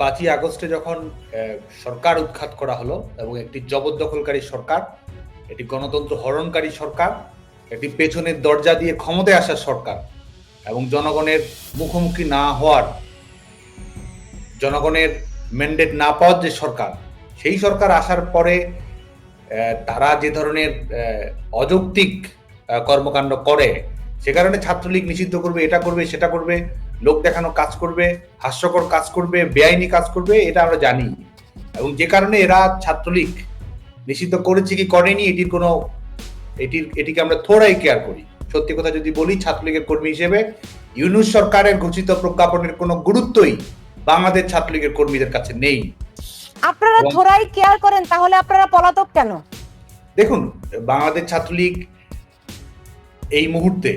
পাঁচই আগস্টে যখন সরকার উৎখাত করা হলো এবং একটি জবরদখলকারী সরকার এটি গণতন্ত্র হরণকারী সরকার, একটি পেছনের দরজা দিয়ে ক্ষমতায় আসা সরকার এবং জনগণের মুখোমুখি না হওয়ার, জনগণের ম্যান্ডেট না পাওয়ার যে সরকার, সেই সরকার আসার পরে তারা যে ধরনের অযৌক্তিক কর্মকাণ্ড করে, সে কারণে ছাত্রলীগ নিষিদ্ধ করবে, এটা করবে, সেটা করবে লোক দেখানো কাজ করবে হাস্যকর কাজ করবে বেআইনি কাজ করবে এটা আমরা জানি। এবং যে কারণে এরা ছাত্রলীগ নিষিদ্ধ করেছে কি করেনি এটির কোনো এটির এটিকে আমরা থোড়াই কেয়ার করি। সত্যি কথা যদি বলি ছাত্রলীগের কর্মী হিসেবে ইউনুস সরকারের ঘোষিত প্রজ্ঞাপনের কোনো গুরুত্বই বাংলাদেশ ছাত্রলীগের কর্মীদের কাছে নেই। আপনারা থোড়াই কেয়ার করেন তাহলে আপনারা পলাতক কেন? দেখুন বাংলাদেশ ছাত্রলীগ এই মুহূর্তে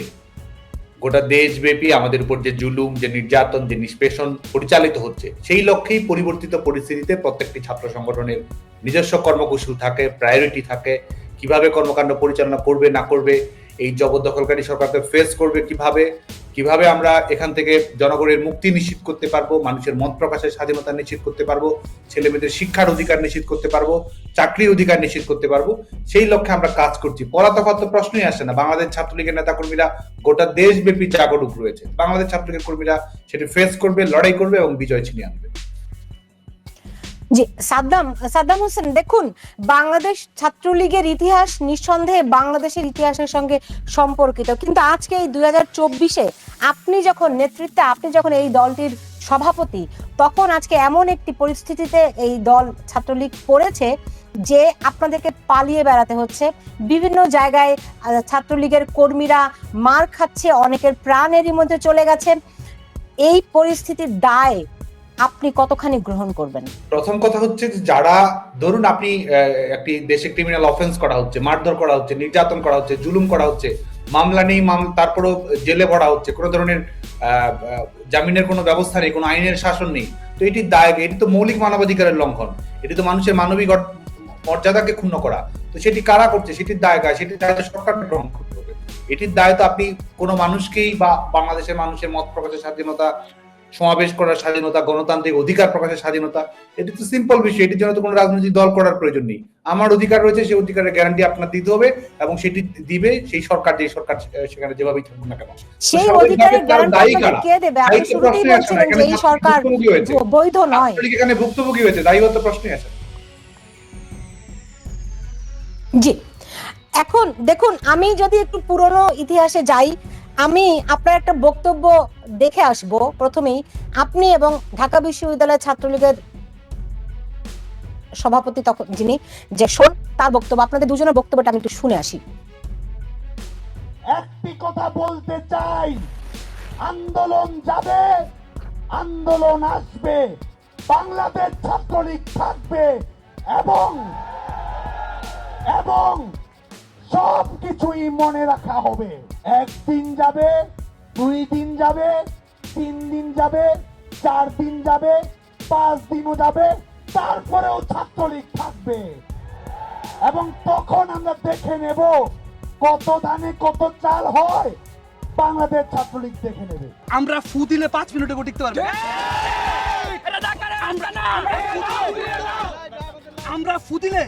গোটা দেশব্যাপী আমাদের উপর যে জুলুম, যে নির্যাতন, যে নিষ্পেষণ পরিচালিত হচ্ছে, সেই লক্ষ্যেই পরিবর্তিত পরিস্থিতিতে প্রত্যেকটি ছাত্র সংগঠনের নিজস্ব কর্মকৌশল থাকে প্রায়োরিটি থাকে, কীভাবে কর্মকাণ্ড পরিচালনা করবে, না করবে, এই জবরদখলকারী সরকারকে ফেস করবে কীভাবে কীভাবে আমরা এখান থেকে জনগণের মুক্তি নিশ্চিত করতে পারব, মানুষের মত প্রকাশের স্বাধীনতা নিশ্চিত করতে পারব ছেলে মেয়েদের শিক্ষার অধিকার নিশ্চিত করতে পারব, চাকরির অধিকার নিশ্চিত করতে পারব, সেই লক্ষ্যে আমরা কাজ করছি। পলাতক তো প্রশ্নই আসে না। বাংলাদেশ ছাত্রলীগের নেতাকর্মীরা গোটা দেশব্যাপী জাগরুক রয়েছে। বাংলাদেশ ছাত্রলীগের কর্মীরা সেটি ফেস করবে, লড়াই করবে এবং বিজয় ছিনিয়ে আনবে। জি, সাদ্দাম সাদ্দাম হোসেন, দেখুন, বাংলাদেশ ছাত্রলীগের ইতিহাস নিঃসন্দেহে বাংলাদেশের ইতিহাসের সঙ্গে সম্পর্কিত। কিন্তু আজকে এই দুই হাজার চব্বিশে আপনি যখন নেতৃত্বে, আপনি যখন এই দলটির সভাপতি, তখন আজকে এমন একটি পরিস্থিতিতে এই দল ছাত্রলীগ পড়েছে যে আপনাদেরকে পালিয়ে বেড়াতে হচ্ছে। বিভিন্ন জায়গায় ছাত্রলীগের কর্মীরা মার খাচ্ছে, অনেকের প্রাণ এরই মধ্যে চলে গেছে। এই পরিস্থিতির দায় আপনি কতখানি গ্রহণ করবেন? প্রথম কথা হচ্ছে যারা, ধরুন আপনি একটি দেশে ক্রিমিনাল অফেন্স করা হচ্ছে, মারধর করা হচ্ছে, নির্যাতন করা হচ্ছে, জুলুম করা হচ্ছে, মামলা নেই তারপরেও জেলে ভরা হচ্ছে, কোনো ধরনের জামিনের কোনো ব্যবস্থা নেই, কোনো আইনের শাসন নেই, তো এটি দায়, এটি তো মৌলিক মানবাধিকারের লঙ্ঘন, এটি তো মানুষের মানবিক মর্যাদাকে ক্ষুণ্ণ করা, তো সেটি কারা করছে, সেটির দায় গায় সেটির দায় তো সরকারকে গ্রহণ করতে হবে, এটির দায় তো আপনি কোনো মানুষকেই বা বাংলাদেশের মানুষের মত প্রকাশের স্বাধীনতা সমাবেশ করার স্বাধীনতা গণতান্ত্রিক অধিকার প্রকাশের স্বাধীনতা এটি তো সিম্পল বিষয় এটির জন্য তো কোনো রাজনৈতিক দল করার প্রয়োজন নেই। আমার অধিকার রয়েছে সেই অধিকারের গ্যারান্টি আপনার দিতে হবে এবং সেটি দিবে সেই সরকার যে সরকার সেখানে যেভাবেই থাকুক না কেন। সেই অধিকারের গ্যারান্টি দায়ী? কে দেবে? আপনি শুরুতেই প্রশ্নই বলছিলেন যে এই সরকার বৈধ নয়। এখানে ভুক্তভোগী হয়েছে দায়ীত্ব প্রশ্নই আসে জি। এখন দেখুন আমি যদি একটু পুরনো ইতিহাসে যাই আমি আপনার একটা বক্তব্য দেখে আসব প্রথমেই। আপনি এবং ঢাকা বিশ্ববিদ্যালয়ের ছাত্রলীগের সভাপতি তখন যিনি, যে শোন, তার বক্তব্য, আপনাদের দুজনের বক্তব্যটা আমি একটু শুনে আসি। একটি কথা বলতে চাই, আন্দোলন যাবে, আন্দোলন আসবে, বাংলাদেশ ছাত্রলীগ থাকবে এবং এবং সব কিছুই মনে রাখা হবে। একদিন যাবে দুই দিন যাবে তিন দিন যাবে চার দিন যাবে পাঁচ দিনও যাবে তারপরেও ছাত্রলীগ থাকবে। এবং তখন আমরা দেখে নেব কত ধানে কত চাল হয়। বাংলাদেশ ছাত্রলীগ দেখে নেবে। আমরা ফু দিলে পাঁচ মিনিটে গো টিকতে পারব। আমরা ফু দিলে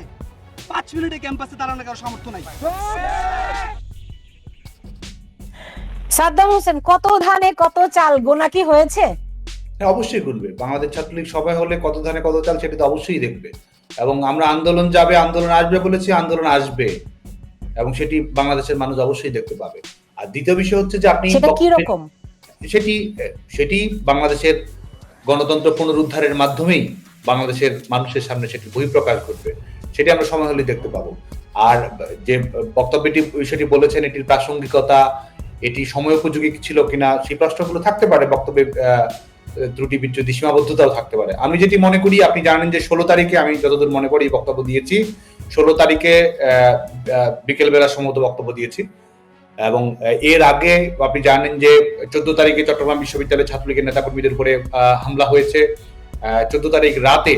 পাঁচ মিনিটে ক্যাম্পাসে দাঁড়ানোর কারও সামর্থ্য নাই। সাদ্দাম হোসেন কত ধানে কত চাল? গোনা কি হয়েছে? হ্যাঁ অবশ্যই করবে বাংলাদেশ ছাত্রলীগ সবাই হলে কত ধানে কত চাল সেটি তো অবশ্যই দেখবে। এবং আমরা আন্দোলন যাবে আন্দোলন আসবে বলেছি আন্দোলন আসবে। এবং সেটি বাংলাদেশের মানুষ অবশ্যই দেখতে পাবে। আর দ্বিতীয় বিষয় হচ্ছে যে আপনি সেটা কি রকম? সেটি সেটি বাংলাদেশের গণতন্ত্র পুনরুদ্ধারের মাধ্যমেই বাংলাদেশের মানুষের সামনে সেটি বহিঃপ্রকাশ ঘটবে সেটি আমরা সময় হলে দেখতে পাবো। আর যে বক্তব্যটি সেটি বলেছেন এটির প্রাসঙ্গিকতা এটি সময় উপযোগী ছিল কিনা সেই প্রশ্নগুলো থাকতে পারে, বক্তব্যে ত্রুটি বিচ্যুতি, সীমাবদ্ধতাও থাকতে পারে। আমি যেটি মনে করি, আপনি জানেন যে ষোলো তারিখে আমি যতদূর মনে করি বক্তব্য দিয়েছি, ষোলো তারিখে বিকেল বেলা সম্ভবত বক্তব্য দিয়েছি। এবং এর আগে আপনি জানেন যে চোদ্দ তারিখে চট্টগ্রাম বিশ্ববিদ্যালয়ের ছাত্রলীগের নেতাকর্মীদের উপরে হামলা হয়েছে। চোদ্দ তারিখ রাতে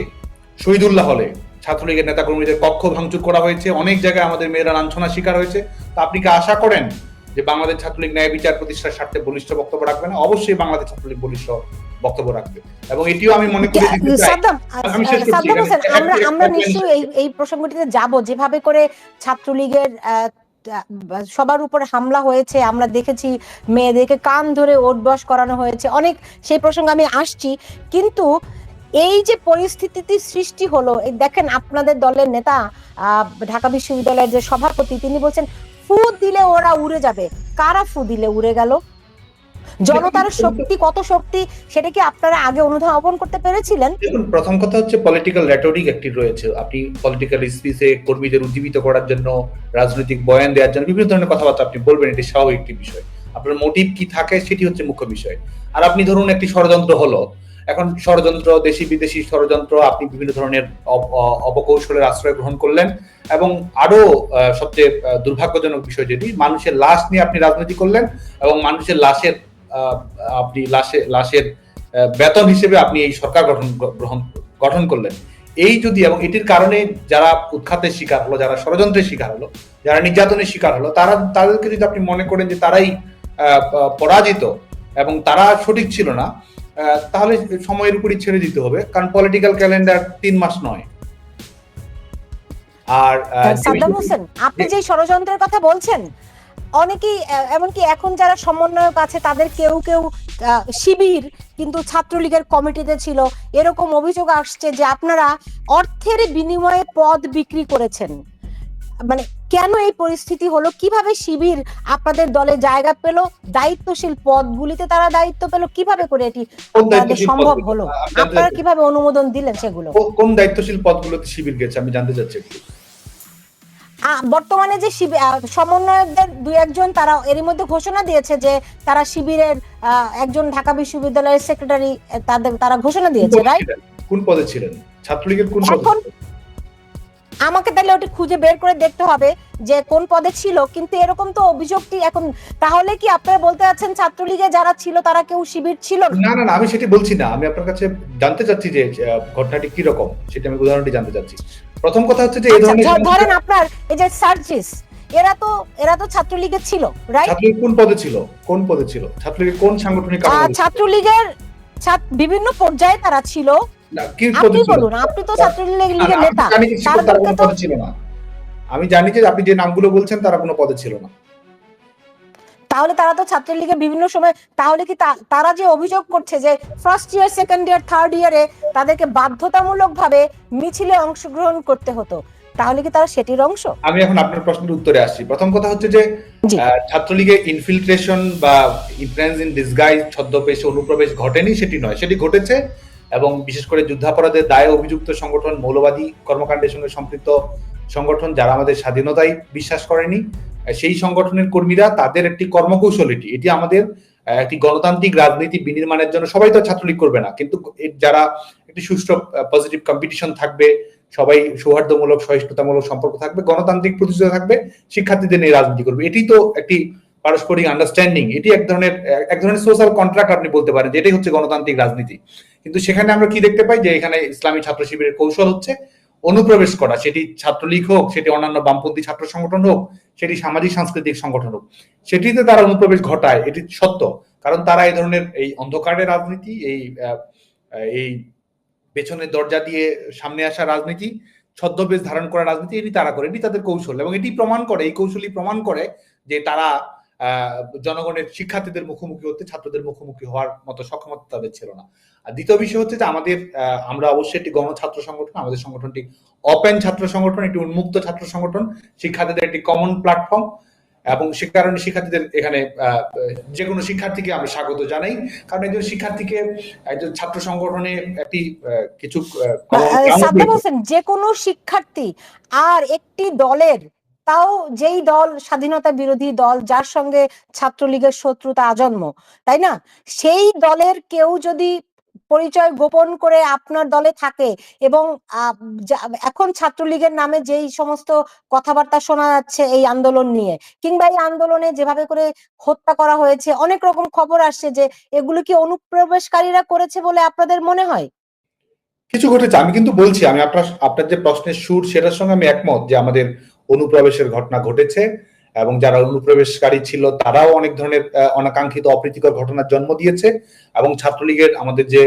শহীদুল্লাহ হলে ছাত্রলীগের নেতাকর্মীদের কক্ষ ভাঙচুর করা হয়েছে। অনেক জায়গায় আমাদের মেয়েরা লাঞ্ছনা শিকার হয়েছে। তা আপনি কি আশা করেন যে বাংলাদেশ ছাত্রলীগ ন্যায় বিচার প্রতিষ্ঠার স্বার্থে বলিষ্ঠ বক্তব্য রাখবে না অবশ্যই বাংলাদেশ ছাত্রলীগ বলিষ্ঠ বক্তব্য রাখবে। এবং এটিও আমি মনে করি আমরা আমরা নিশ্চয়ই এই এই প্রসঙ্গটিতে যাব। যেভাবে করে ছাত্রলীগের সবার উপরে হামলা হয়েছে আমরা দেখেছি মেয়েদেরকে কান ধরে ওটবস করানো হয়েছে অনেক সেই প্রসঙ্গে আমি আসছি। কিন্তু এই যে পরিস্থিতিটি সৃষ্টি হলো এই দেখেন আপনাদের দলের নেতা আহ, ঢাকা বিশ্ববিদ্যালয়ের যে সভাপতি তিনি বলছেন ফু দিলে ওরা উড়ে যাবে। কারা ফু দিলে উড়ে গেল? জনতার শক্তি, কত শক্তি, সেটা কি আপনারা আগে অনুধাবন করতে পেরেছিলেন? প্রথম কথা হচ্ছে পলিটিক্যাল রেটরিক একটি রয়েছে। আপনি পলিটিক্যাল স্পিচে কর্মীদের উজ্জীবিত করার জন্য, রাজনৈতিক বয়ান দেওয়ার জন্য, বিভিন্ন ধরনের কথাবার্তা আপনি বলবেন, এটি স্বাভাবিক একটি বিষয়। আপনার মোটিভ কি থাকে, সেটি হচ্ছে মুখ্য বিষয়। আর আপনি ধরুন একটি ষড়যন্ত্র হলো। এখন ষড়যন্ত্র, দেশি বিদেশি ষড়যন্ত্র, আপনি বিভিন্ন ধরনের অপ- অপকৌশলের আশ্রয় গ্রহণ করলেন এবং আরও সবচেয়ে দুর্ভাগ্যজনক বিষয় যেটি, মানুষের লাশ নিয়ে আপনি রাজনীতি করলেন এবং মানুষের লাশের আপনি লাশে, লাশের বেতন হিসেবে আপনি এই সরকার গঠন, গ্রহণ, গঠন করলেন। এই যদি, এবং এটির কারণে যারা উৎখাতের শিকার হলো, যারা ষড়যন্ত্রের শিকার হলো, যারা নির্যাতনের শিকার হলো, তারা, তাদেরকে যদি আপনি মনে করেন যে তারাই পরাজিত এবং তারা সঠিক ছিল না তাহলে সময়ের উপরই ছেড়ে দিতে হবে কারণ পলিটিক্যাল ক্যালেন্ডার তিন মাস নয়। আর সাদ্দাম হোসেন আপনি যে ষড়যন্ত্রের কথা বলছেন অনেকেই এমনকি এখন যারা সমন্বয়ক আছে তাদের কেউ কেউ শিবির কিন্তু ছাত্রলীগের কমিটিতে ছিল এরকম অভিযোগ আসছে যে আপনারা অর্থের বিনিময়ে পদ বিক্রি করেছেন। মানে কেন এই পরিস্থিতি হলো? কীভাবে শিবির আপনাদের দলে জায়গা পেল? দায়িত্বশীল পদগুলিতে তারা দায়িত্ব পেল? কীভাবে করে এটি সম্ভব? হলো? আপনারা কীভাবে অনুমোদন দিলেন সেগুলো? কোন দায়িত্বশীল পদগুলোতে শিবির গেছে? আমি জানতে চাচ্ছি একটু। বর্তমানে যে সমন্বয়কদের দু একজন তারা এরই মধ্যে ঘোষণা দিয়েছে যে তারা শিবিরের একজন ঢাকা বিশ্ববিদ্যালয়ের সেক্রেটারি তাদের তারা ঘোষণা দিয়েছে রাইট কোন পদে ছিলেন? ছাত্রলীগের কোন পদে? আমাকে তাহলে ওটি খুঁজে বের করে দেখতে হবে যে কোন পদে ছিল কিন্তু এরকম তো অভিযোগটি এখন তাহলে কি আপনারা বলতে চাচ্ছেন ছাত্রলীগে যারা ছিল তারা কেউ শিবির ছিল না? না আমি সেটি বলছি না। আমি আপনার কাছে জানতে চাচ্ছি যে ঘটনাটি কি রকম সেটা আমি উদাহরণটি জানতে চাচ্ছি। প্রথম কথা হচ্ছে যে এই আচ্ছা, ধরনের ধরেন আপনার এই যে সার্জিস এরা তো এরা তো ছাত্রলীগের ছিল রাইট? ছাত্রলীগ কোন পদে ছিল? কোন পদে ছিল? ছাত্রলীগের কোন সাংগঠনিক? ছাত্রলীগের ছাত্র- বিভিন্ন পর্যায়ে তারা ছিল। আপনি বলুন আপনি তো ছাত্রলীগের না, আমি জানি যে ছিল, না। আমি জানি আপনি যে নামগুলো বলছেন তারা কোনো পদে ছিল না। তাহলে তারা তো ছাত্রলীগের বিভিন্ন সময় তাহলে কি তারা যে অভিযোগ করছে যে first year second year third ইয়ারে তাদেরকে বাধ্যতামূলক ভাবে মিছিলে অংশগ্রহণ করতে হতো তাহলে কি তারা সেটির অংশ? আমি এখন আপনার প্রশ্নের উত্তরে আসছি। প্রথম কথা হচ্ছে যে জি। আহ, ছাত্রলীগে ইনফিল্ট্রেশন বা ইনফ্লুয়েন্স ইন ডিসগাইজ ছদ্মবেশে অনুপ্রবেশ ঘটেনি সেটি নয়। সেটি ঘটেছে এবং বিশেষ করে যুদ্ধাপরাধের দায়ে অভিযুক্ত সংগঠন মৌলবাদী কর্মকাণ্ডের সঙ্গে সম্পৃক্ত সংগঠন যারা আমাদের স্বাধীনতায় বিশ্বাস করেনি, সেই সংগঠনের কর্মীরা তাদের একটি কর্মকৌশল এটি। এটি আমাদের একটি গণতান্ত্রিক রাজনীতি বিনির্মাণের জন্য সবাই তো ছাত্রলীগ করবে না, কিন্তু যারা একটি সুষ্ঠু পজিটিভ কম্পিটিশন থাকবে, সবাই সৌহার্দ্যমূলক, সহিষ্ণুতামূলক সম্পর্ক থাকবে, গণতান্ত্রিক প্রতিষ্ঠা থাকবে, শিক্ষার্থীদের নিয়ে রাজনীতি করবে। এটি তো একটি পারস্পরিক আন্ডারস্ট্যান্ডিং এটি এক ধরনের এক ধরনের সোশ্যাল কন্ট্রাক্ট আপনি বলতে পারেন যে এটাই হচ্ছে গণতান্ত্রিক রাজনীতি। কিন্তু সেখানে আমরা কি দেখতে পাই? যে এখানে ইসলামী ছাত্র শিবিরের কৌশল হচ্ছে অনুপ্রবেশ করা। সেটি ছাত্রলীগ হোক, সেটি অন্যান্য বামপন্থী ছাত্র সংগঠন হোক, সেটি সামাজিক সাংস্কৃতিক সংগঠন হোক, সেটিতে তারা অনুপ্রবেশ ঘটায়। এটি সত্য। কারণ তারা এই ধরনের এই অন্ধকারের রাজনীতি, এই এই পেছনের দরজা দিয়ে সামনে আসা রাজনীতি, ছদ্মবেশ ধারণ করা রাজনীতি, এটি তারা করে এটি তাদের কৌশল। এবং এটি প্রমাণ করে, এই কৌশলই প্রমাণ করে যে তারা জনগণের শিক্ষার্থীদের মুখোমুখি হতে ছাত্রদের মুখোমুখি হওয়ার মতো সক্ষমতা তাদের ছিল না। আর দ্বিতীয় বিষয় হচ্ছে যে আমাদের আমরা অবশ্যই একটি গণ ছাত্র সংগঠন আমাদের সংগঠনটি ওপেন ছাত্র সংগঠন একটি উন্মুক্ত ছাত্র সংগঠন শিক্ষার্থীদের একটি কমন প্ল্যাটফর্ম এবং সে কারণে শিক্ষার্থীদের এখানে আহ, যে কোনো শিক্ষার্থীকে আমরা স্বাগত জানাই। কারণ একজন শিক্ষার্থীকে একজন ছাত্র সংগঠনে একটি কিছু যে কোনো শিক্ষার্থী আর একটি দলের তাও যেই দল স্বাধীনতা বিরোধী দল যার সঙ্গে ছাত্রলীগের শত্রুতা আজন্ম, তাই না? সেই দলের কেউ যদি পরিচয় গোপন করে আপনার দলে থাকে এবং এখন ছাত্রলীগের নামে যেই সমস্ত কথাবার্তা শোনা যাচ্ছে এই আন্দোলন নিয়ে কিংবা এই আন্দোলনে যেভাবে করে হত্যা করা হয়েছে, অনেক রকম খবর আসছে যে এগুলো কি অনুপ্রবেশকারীরা করেছে বলে আপনাদের মনে হয়? কিছু ঘটেছে, আমি কিন্তু বলছি, আমি আপনার আপনার যে প্রশ্নের সুর সেটার সঙ্গে আমি একমত যে আমাদের অনুপ্রবেশের ঘটনা ঘটেছে এবং যারা অনুপ্রবেশকারী ছিল তারাও অনেক ধরনের অনাকাঙ্ক্ষিত অপ্রীতিকর ঘটনার জন্ম দিয়েছে এবং ছাত্রলীগের আমাদের যে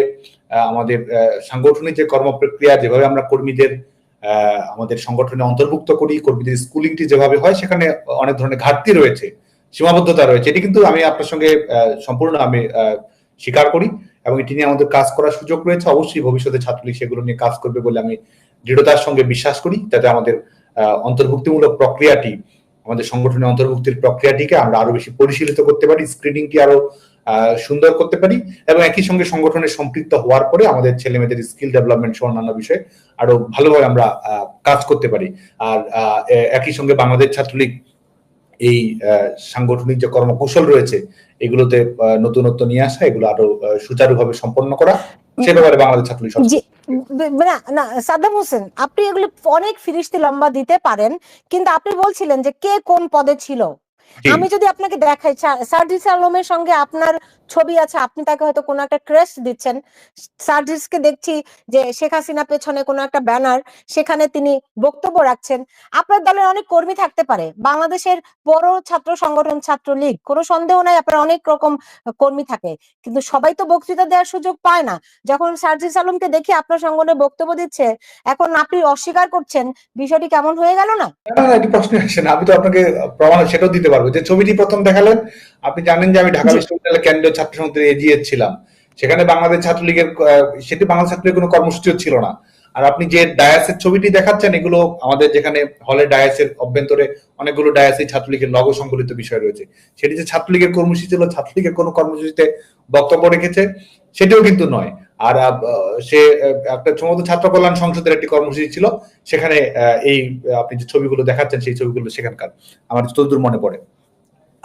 আমাদের সাংগঠনিক যে কর্মপ্রক্রিয়া যেভাবে আমরা কর্মীদের আমাদের সংগঠনে অন্তর্ভুক্ত করি, কর্মীদের স্কুলিংটি যেভাবে হয়, সেখানে অনেক ধরনের ঘাটতি রয়েছে, সীমাবদ্ধতা রয়েছে। এটি কিন্তু আমি আপনার সঙ্গে সম্পূর্ণ আমি স্বীকার করি এবং এটি নিয়ে আমাদের কাজ করার সুযোগ রয়েছে। অবশ্যই ভবিষ্যতে ছাত্রলীগ সেগুলো নিয়ে কাজ করবে বলে আমি দৃঢ়তার সঙ্গে বিশ্বাস করি, যাতে আমাদের অন্তর্ভুক্তিমূলক প্রক্রিয়াটি, আমাদের সংগঠনের অন্তর্ভুক্তির প্রক্রিয়াটিকে আমরা আরও বেশি পরিশীলিত করতে পারি স্ক্রিনিংটি আরও সুন্দর করতে পারি এবং একই সঙ্গে সংগঠনের সম্পৃক্ত হওয়ার পরে আমাদের ছেলে মেয়েদের স্কিল ডেভেলপমেন্ট সহ অন্যান্য বিষয়ে আরও ভালোভাবে আমরা কাজ করতে পারি। আর একই সঙ্গে বাংলাদেশ ছাত্রলীগ এই সাংগঠনিক যে কর্মকৌশল রয়েছে, এগুলোতে নতুনত্ব নিয়ে আসা, এগুলো আরও সুচারুভাবে সম্পন্ন করা, সে ব্যাপারে বাংলাদেশ ছাত্রলীগ না না সাদ্দাম হোসেন আপনি এগুলো অনেক ফিরিস্তি লম্বা দিতে পারেন কিন্তু আপনি বলছিলেন যে কে কোন পদে ছিল? আমি যদি আপনাকে দেখাই সার্জিস আলমের সঙ্গে আপনার ছবি আছে, আপনি তাকে হয়তো কোনো একটা ক্রেস্ট দিচ্ছেন। সার্জিসকে দেখছি যে শেখ হাসিনা পেছনে কোনো একটা ব্যানার সেখানে তিনি বক্তব্য রাখছেন। আপনার দলের অনেক কর্মী থাকতে পারে, বাংলাদেশের বড় ছাত্র সংগঠন ছাত্রলীগ, কোনো সন্দেহ নাই, আপনার অনেক রকম কর্মী থাকে। কিন্তু সবাই তো বক্তৃতা দেওয়ার সুযোগ পায় না। যখন সার্জিস আলমকে দেখি, আপনার সংগঠনে বক্তব্য দিচ্ছে, এখন আপনি অস্বীকার করছেন, বিষয়টি কেমন হয়ে গেল না? প্রশ্ন আসে না, আমি তো আপনাকে প্রমাণ, সেটাও দিতে পারব যে ছবিটি প্রথম দেখালেন আপনি জানেন যে আমি ঢাকা বিশ্ববিদ্যালয়ের কেন্দ্রীয় ছাত্র সমিতির এজিএস ছিলাম। সেখানে বাংলাদেশ ছাত্রলীগের সেটি বাংলাদেশ ছাত্রলীগের কোনো কর্মসূচিও ছিল না। আর আপনি যে ডায়াসের ছবিটি দেখাচ্ছেন এগুলো আমাদের যেখানে হলে ডায়াসের অভ্যন্তরে অনেকগুলো ডায়াসে ছাত্রলীগের লগ সংবলিত বিষয় রয়েছে। সেটি যে ছাত্রলীগের কর্মসূচি ছিল ছাত্রলীগের কোনো কর্মসূচিতে বক্তব্য রেখেছে সেটিও কিন্তু নয়। আর সে একটা সম্ভবত ছাত্র কল্যাণ সংসদের একটি কর্মসূচি ছিল সেখানে আহ, এই আপনি যে ছবিগুলো দেখাচ্ছেন সেই ছবিগুলো সেখানকার। আমার যতদূর মনে পড়ে।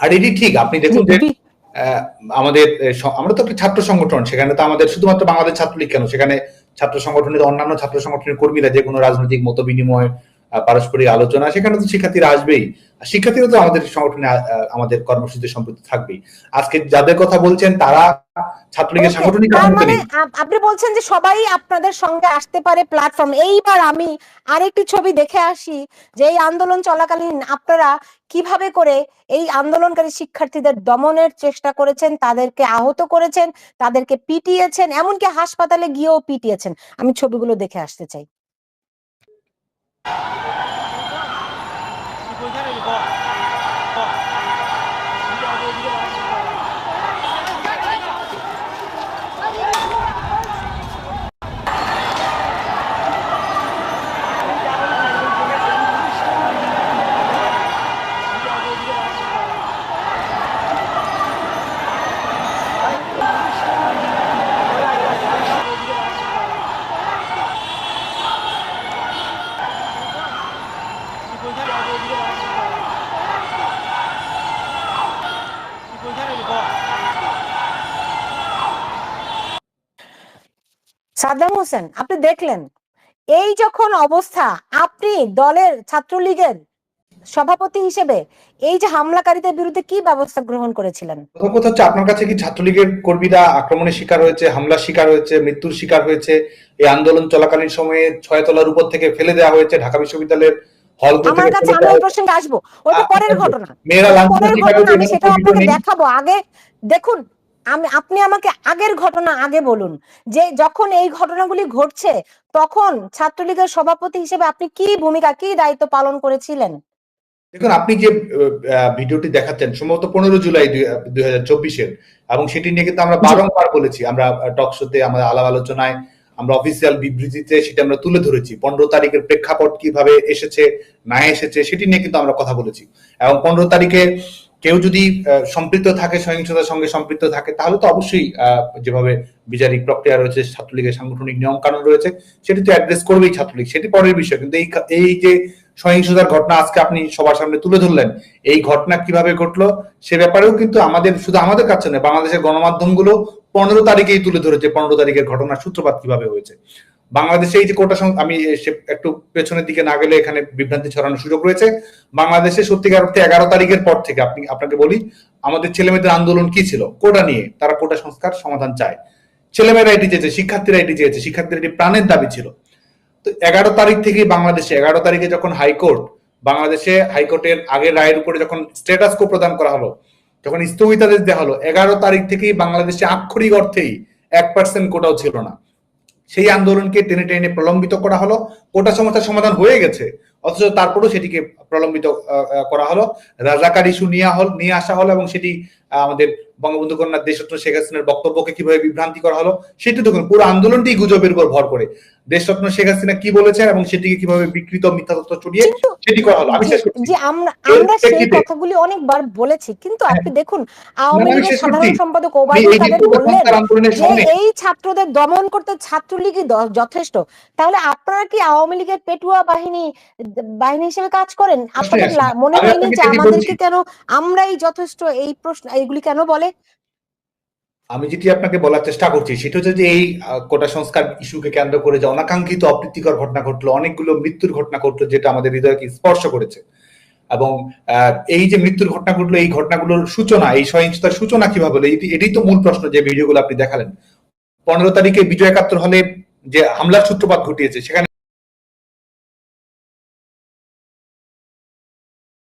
আর এটি ঠিক আপনি দেখুন যে আহ, আমাদের আমরা তো একটা ছাত্র সংগঠন সেখানে তো আমাদের শুধুমাত্র বাংলাদেশ ছাত্রলীগ কেন? সেখানে ছাত্র সংগঠনের অন্যান্য ছাত্র সংগঠনের কর্মীরা যে কোনো রাজনৈতিক মত বিনিময় পারস্পরিক আলোচনা সেখানে তো শিক্ষার্থীরা আসবেই। শিক্ষার্থীরা তো আমাদের সংগঠনে আমাদের কর্মসূচিতে সম্পৃক্ত থাকবেই। আজকে যাদের কথা বলছেন তারা ছাত্রলীগের সাংগঠনিক মানে আপনি বলছেন যে সবাই আপনাদের সঙ্গে আসতে পারে প্ল্যাটফর্ম এইবার আমি আরেকটি ছবি দেখে আসি যে এই আন্দোলন চলাকালীন আপনারা কীভাবে করে এই আন্দোলনকারী শিক্ষার্থীদের দমনের চেষ্টা করেছেন তাদেরকে আহত করেছেন তাদেরকে পিটিয়েছেন এমনকি হাসপাতালে গিয়েও পিটিয়েছেন। আমি ছবিগুলো দেখে আসতে চাই। こうこう。সাদ্দাম হোসেন, আপনি দেখলেন? এই যখন অবস্থা, আপনি দলের ছাত্রলীগের সভাপতি হিসেবে এই যে হামলাকারীদের বিরুদ্ধে কি ব্যবস্থা গ্রহণ করেছিলেন? প্রথম কথা হচ্ছে, আপনার কাছে কি ছাত্রলীগের কর্মীরা আক্রমণের শিকার হয়েছে, হামলার শিকার হয়েছে, মৃত্যুর শিকার হয়েছে? এই আন্দোলন চলাকালীন সময়ে ছয় তলার উপর থেকে ফেলে দেওয়া হয়েছে ঢাকা বিশ্ববিদ্যালয়ের আমার কাছে আমি ওই প্রসঙ্গে আসব। ওটা পরের ঘটনা। মেয়েরা ওটা লাঞ্ছিত পরের ঘটনা আমি সেটা আপনাকে দেখাবো। আগে দেখুন আমি আপনি আমাকে আগের ঘটনা আগে বলুন যে যখন এই ঘটনাগুলি ঘটছে তখন ছাত্রলীগের সভাপতি হিসেবে আপনি কি ভূমিকা কি দায়িত্ব পালন করেছিলেন? দেখুন আপনি যে ভিডিওটি দেখাচ্ছেন সম্ভবত পনেরো জুলাই দুই হাজার চব্বিশের এবং সেটি নিয়ে কিন্তু আমরা বারংবার বলেছি। আমরা টক শোতে আমাদের আলাপ আলোচনায় আমরা অফিসিয়াল বিবৃতিতে সেটা আমরা তুলে ধরেছি। পনেরো তারিখের প্রেক্ষাপট কীভাবে এসেছে, না এসেছে, সেটি নিয়ে কিন্তু আমরা কথা বলেছি। এবং পনেরো তারিখে কেউ যদি সম্পৃক্ত থাকে, সহিংসতার সঙ্গে সম্পৃক্ত থাকে, তাহলে তো অবশ্যই যেভাবে বিচারিক প্রক্রিয়া রয়েছে, ছাত্রলীগের সাংগঠনিক নিয়ম কানুন রয়েছে, সেটি তো অ্যাড্রেস করবেই ছাত্রলীগ। সেটি পরের বিষয়। কিন্তু এই এই যে সহিংসতার ঘটনা আজকে আপনি সবার সামনে তুলে ধরলেন, এই ঘটনা কীভাবে ঘটলো, সে ব্যাপারেও কিন্তু আমাদের, শুধু আমাদের কাছে নয়, বাংলাদেশের গণমাধ্যমগুলো পনেরো তারিখেই তুলে ধরেছে, পনেরো তারিখের ঘটনার সূত্রপাত কীভাবে হয়েছে। বাংলাদেশে এই যে কোটা আমি একটু পেছনের দিকে না গেলে এখানে বিভ্রান্তি ছড়ানোর সুযোগ রয়েছে। বাংলাদেশে সত্যিকার অর্থে এগারো তারিখের পর থেকে আপনি, আপনাকে বলি, আমাদের ছেলেমেয়েদের আন্দোলন কি ছিল? কোটা নিয়ে তারা কোটা সংস্কার সমাধান চায়। ছেলেমেয়েরা এটি চেয়েছে, শিক্ষার্থীরা এটি চেয়েছে শিক্ষার্থীরা এটি প্রাণের দাবি ছিল। তো এগারো তারিখ থেকে বাংলাদেশে, এগারো তারিখে যখন হাইকোর্ট, বাংলাদেশে হাইকোর্টের আগের রায়ের উপরে যখন স্ট্যাটাস কো প্রদান করা হলো যখন স্থগিতাদেশ দেওয়া হলো, এগারো তারিখ থেকেই বাংলাদেশে আক্ষরিক অর্থেই এক পার্সেন্ট কোটাও ছিল না। সেই আন্দোলনকে টেনে টেনে প্রলম্বিত করা হলো। কোটা সমস্যার সমাধান হয়ে গেছে। অথচ তারপরেও সেটিকে প্রলম্বিত করা হলো। রাজাকার ইস্যু নিয়ে হল নিয়ে আসা হলো এবং সেটি আমাদের বঙ্গবন্ধু কন্যা দেশরত্ন শেখ হাসিনার বক্তব্যকে কীভাবে বিভ্রান্তি করা হলো সেটি দেখুন পুরো আন্দোলনটি গুজবের উপর ভর করে। দেশরত্ন শেখ হাসিনা কি বলেছেন এবং সেটিকে কীভাবে বিকৃত মিথ্যা তথ্য ছড়িয়ে সেটি করা হলো। আমি শেষ যে- করছি। যে আমরা আমরা সেই কথাগুলি অনেকবার বলেছি কিন্তু আপনি দেখুন আওয়ামী লীগের সাধারণ সম্পাদক ওবায়দুল এই কাদের বললেন যে এই ছাত্রদের দমন করতে ছাত্রলীগই যথেষ্ট। তাহলে আপনারা কি আওয়ামী লীগের পেটুয়া বাহিনী বাহিনী হিসেবে কাজ করেন আপনাদের মনে হয়নি যে আমাদেরকে কেন আমরাই যথেষ্ট এই প্রশ্ন এইগুলি কেন বলে? আমি যেটি আপনাকে বলার চেষ্টা করছি সেটা হচ্ছে যে এই কোটা সংস্কার ইস্যুকে কেন্দ্র করে যে অনাকাঙ্ক্ষিত অপ্রীতিকর ঘটনা ঘটলো অনেকগুলো মৃত্যুর ঘটনা ঘটলো যেটা আমাদের হৃদয়কে স্পর্শ করেছে। এবং এই যে মৃত্যুর ঘটনা ঘটলো এই ঘটনাগুলোর সূচনা এই সহিংসতার সূচনা কীভাবে হলো এটি এটাই তো মূল প্রশ্ন যে ভিডিওগুলো আপনি দেখালেন। পনেরো তারিখে বিজয় একাত্তর হলে যে হামলার সূত্রপাত ঘটিয়েছে সেখানে